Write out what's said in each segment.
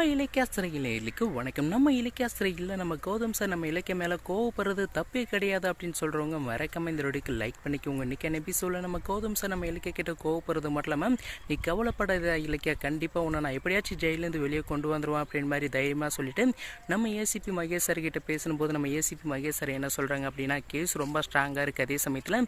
நம்ம இலக்கியாசிரியர்களுக்கு வணக்கம். நம்ம இலக்கியாசிரியர்கள் நம்ம கௌதம் சார் நம்ம இலக்கிய மேலே கோவப்படுறது தப்பே கிடையாது அப்படின்னு சொல்கிறவங்க மறக்காம இந்த வீடியோக்கு லைக் பண்ணிக்கோங்க. இன்றைக்கி எபிசோடில் நம்ம கௌதம் சார் நம்ம இலக்கிய கிட்ட கோவப்படுறது மட்டும் இல்லாமல் நீ கவலைப்படாத இலக்கியா கண்டிப்பாக உன்னை நான் எப்படியாச்சும் ஜெயிலேருந்து வெளியே கொண்டு வந்துடுவான் அப்படின்னு மாதிரி தைரியமாக சொல்லிட்டு நம்ம ஏசிபி மகேஷ் சார் கிட்ட பேசும்போது நம்ம ஏசிபி மகேஷ் சார் என்ன சொல்கிறாங்க அப்படின்னா கேஸ் ரொம்ப ஸ்ட்ராங்காக இருக்குது அதே சமயத்தில்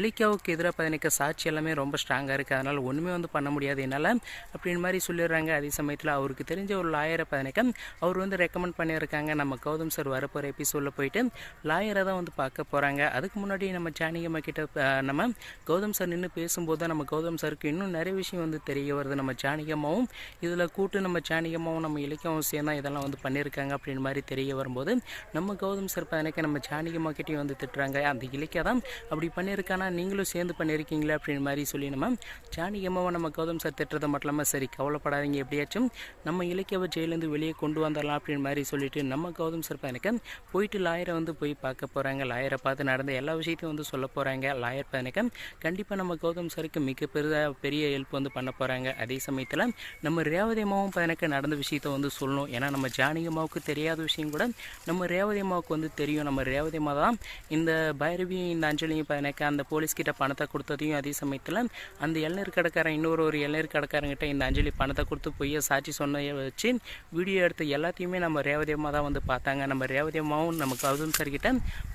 இலக்கியாவுக்கு எதிராக பதினக்க சாட்சி எல்லாமே ரொம்ப ஸ்ட்ராங்காக இருக்குது அதனால் ஒன்றுமே வந்து பண்ண முடியாது என்னால் அப்படின்னு மாதிரி சொல்லிடுறாங்க. அதே சமயத்தில் அவருக்கு தெரிஞ்ச ஒரு லாயரை பதினக்க அவர் வந்து ரெக்கமெண்ட் பண்ணியிருக்காங்க. நம்ம கௌதம் சார் வரப்போகிற எபிசோடில் போயிட்டு லாயரை தான் வந்து பார்க்க போகிறாங்க அதுக்கு முன்னாடி நம்ம ஜானகியம்மா கிட்ட நம்ம கௌதம் சார் நின்று பேசும்போது தான் நம்ம கௌதம் சாருக்கு இன்னும் நிறைய விஷயம் வந்து தெரிய வருது. நம்ம ஜானகியம்மாவும் இதில் கூட்டு நம்ம ஜானகியம்மாவும் நம்ம இலக்கியமும் சேர்ந்தா இதெல்லாம் வந்து பண்ணியிருக்காங்க அப்படின்னு மாதிரி தெரிய வரும்போது நம்ம கௌதம் சார் பதினைக்க நம்ம ஜானகியம்மா கிட்டேயும் வந்து திட்டுறாங்க. அந்த இலக்கியா தான் அப்படி பண்ணியிருக்கானா? நீங்களும் சேர்ந்து பண்ணியிருக்கீங்களா? அப்படின்னு மாதிரி சொல்லி நம்ம ஜானகியம்மாவை நம்ம கௌதம் சார் திட்டுறதை மட்டும் இல்லாமல் சரி கவலைப்படாதீங்க. எப்படியாச்சும் நம்ம இலக்கியவை ஜெயிலேருந்து வெளியே கொண்டு வந்துடலாம் அப்படின்னு மாதிரி சொல்லிட்டு நம்ம கௌதம் சார் பதினக்க போயிட்டு லாயரை வந்து போய் பார்க்க போகிறாங்க லாயரை பார்த்து நடந்த எல்லா விஷயத்தையும் வந்து சொல்ல போகிறாங்க லாயர் பதினக்க கண்டிப்பாக நம்ம கௌதம் சாருக்கு மிக பெரிய பெரிய ஹெல்ப் வந்து பண்ண போகிறாங்க அதே சமயத்தில் நம்ம ரேவதி அம்மாவும் பதினக்க நடந்த விஷயத்த வந்து சொல்லணும். ஏன்னா நம்ம ஜானகி அம்மாவுக்கு தெரியாத விஷயம் கூட நம்ம ரேவதி அம்மாவுக்கு வந்து தெரியும். நம்ம ரேவதி அம்மா தான் இந்த பைரவியும் இந்த அஞ்சலியும் பதினக்க அந்த போலீஸ்கிட்ட பணத்தை கொடுத்ததையும் அதே சமயத்தில் அந்த இளநீர் கடைக்காரன் இன்னொரு ஒரு இளநீர் கடைக்காரங்கிட்ட இந்த அஞ்சலி பணத்தை கொடுத்து பொய்ய சாட்சி சொன்னதை வச்சு வீடியோ எடுத்த எல்லாத்தையுமே நம்ம ரேவதி அம்மா தான் வந்து பார்த்தாங்க. நம்ம ரேவதி நம்ம கௌதம் சார்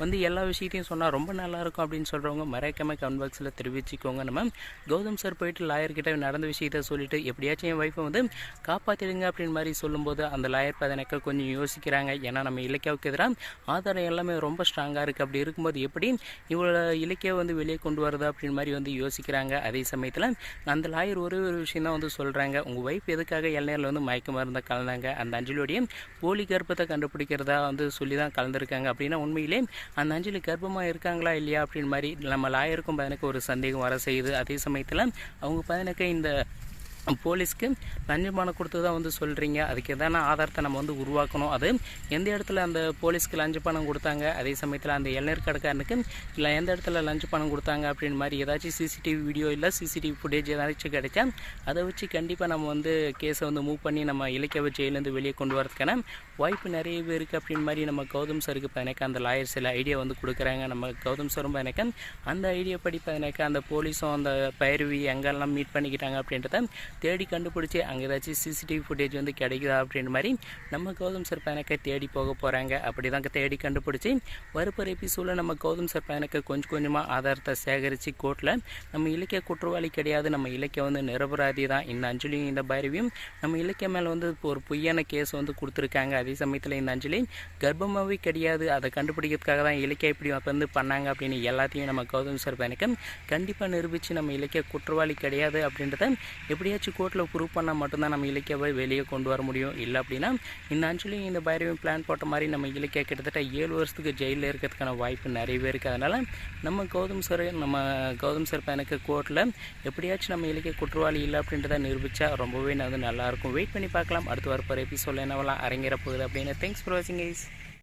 வந்து எல்லா விஷயத்தையும் சொன்னால் ரொம்ப நல்லாயிருக்கும் அப்படின்னு சொல்கிறவங்க மறைக்காம கமெண்ட் பாக்ஸில் தெரிவிச்சுக்கோங்க நம்ம. கௌதம் சார் போயிட்டு லாயர்கிட்ட நடந்த விஷயத்த சொல்லிட்டு எப்படியாச்சும் என் ஒய்ஃபை வந்து காப்பாற்றிடுங்க அப்படின்னு மாதிரி சொல்லும்போது அந்த லாயர் பதினக்க கொஞ்சம் யோசிக்கிறாங்க. ஏன்னா நம்ம இலக்கியாவுக்கு எதிராக ஆதாரம் எல்லாமே ரொம்ப ஸ்ட்ராங்காக இருக்குது அப்படி இருக்கும்போது எப்படி இவ்வளோ இலக்கிய வந்து வெளியே கொண்டு வருது அப்படின்னு மாதிரி வந்து யோசிக்கிறாங்க. அதே சமயத்தில் அந்த லாயர் ஒரே ஒரு விஷயம் தான் வந்து சொல்கிறாங்க உங்கள் ஒய்ஃப் எதுக்காக இளநீரில் வந்து மயக்க மருந்தை கலந்தாங்க. அந்த அஞ்சலியோடைய போலி கர்ப்பத்தை கண்டுபிடிக்கிறதா வந்து சொல்லி தான் கலந்துருக்காங்க. அப்படின்னா உண்மையிலே அந்த அஞ்சலி கர்ப்பமாக இருக்காங்களா இல்லையா அப்படின்னு மாதிரி நம்ம லாயருக்கும் பதினக்கு ஒரு சந்தேகம் வர செய்யுது. அதே சமயத்தில் அவங்க பதினக்கு இந்த போலீஸ்க்கு லஞ்சம் கொடுத்து தான் வந்து சொல்கிறீங்க அதுக்கு எதான ஆதாரத்தை நம்ம வந்து உருவாக்கணும். அது எந்த இடத்துல அந்த போலீஸ்க்கு லஞ்ச பணம் கொடுத்தாங்க அதே சமயத்தில் அந்த இளநீர் கடைக்காரனுக்கு இல்லை எந்த இடத்துல லஞ்ச பணம் கொடுத்தாங்க அப்படின்னு மாதிரி ஏதாச்சும் சிசிடிவி வீடியோ இல்லை சிசிடிவி ஃபுட்டேஜ் ஏதாச்சும் கிடைச்சா அதை வச்சு கண்டிப்பாக நம்ம வந்து கேஸை வந்து மூவ் பண்ணி நம்ம இலக்கிய ஜெயிலேருந்து வெளியே கொண்டு வரதுக்கான வாய்ப்பு நிறைய இருக்குது அப்படின்னு மாதிரி நம்ம கௌதம் சருக்கு எனக்கு அந்த லாயர் சில ஐடியா வந்து கொடுக்குறாங்க. நம்ம கௌதம் சரும் எனக்கு அந்த ஐடியா படி எனக்கு அந்த போலீஸும் அந்த பயிர்வி எங்கெல்லாம் மீட் பண்ணிக்கிட்டாங்க அப்படின்றத தேடி கண்டுபிடிச்சி அங்கே ஏதாச்சும் சிசிடிவி ஃபுட்டேஜ் வந்து கிடைக்குதா அப்படின்ற மாதிரி நம்ம கௌதம் சார் பையனுக்கு தேடி போக போகிறாங்க அப்படி தான் தேடி கண்டுபிடிச்சி வரப்போகிற எபிசோடில் நம்ம கௌதம் சார் பையனுக்கு கொஞ்சம் கொஞ்சமாக ஆதாரத்தை சேகரித்து கோர்ட்டில் நம்ம இலக்கிய குற்றவாளி கிடையாது. நம்ம இலக்கிய வந்து நிரபராதி தான் இந்த அஞ்சலியும் இந்த பைரவியும் நம்ம இலக்கிய மேலே வந்து இப்போ ஒரு பொய்யான கேஸ் வந்து கொடுத்துருக்காங்க. அதே சமயத்தில் இந்த அஞ்சலி கர்ப்பமாகவே கிடையாது. அதை கண்டுபிடிக்கிறதுக்காக தான் இலக்கிய இப்படி வந்து பண்ணாங்க அப்படின்னு எல்லாத்தையும் நம்ம கௌதம் சார் பையனுக்கு கண்டிப்பாக நிரூபித்து நம்ம இலக்கிய குற்றவாளி கிடையாது அப்படின்றத எப்படியாச்சும் கோர்ட்டில் ப்ரூவ் பண்ணால் மட்டும்தான் நம்ம இலக்கியாவை வெளியே கொண்டு வர முடியும். இல்லை அப்படின்னா இந்த அஞ்சலியும் இந்த பைரவியும் பிளான் போட்ட மாதிரி நம்ம இலக்கிய கிட்டத்தட்ட ஏழு வருஷத்துக்கு ஜெயிலில் இருக்கிறதுக்கான வாய்ப்பு நிறையவே இருக்குது அதனால் நம்ம கௌதம் சார் நம்ம கௌதம் சார் எனக்கு கோர்ட்டில் எப்படியாச்சும் நம்ம இலக்கிய குற்றவாளி இல்லை அப்படின்றத நிரூபித்தா ரொம்பவே அது நல்லாயிருக்கும் வெயிட் பண்ணி பார்க்கலாம். அடுத்து வரப்போகிற எபிசோடில் என்னவெல்லாம் அரங்கேற போகுது அப்படின்னு. தேங்க்ஸ் ஃபார் வாட்சிங் கைஸ்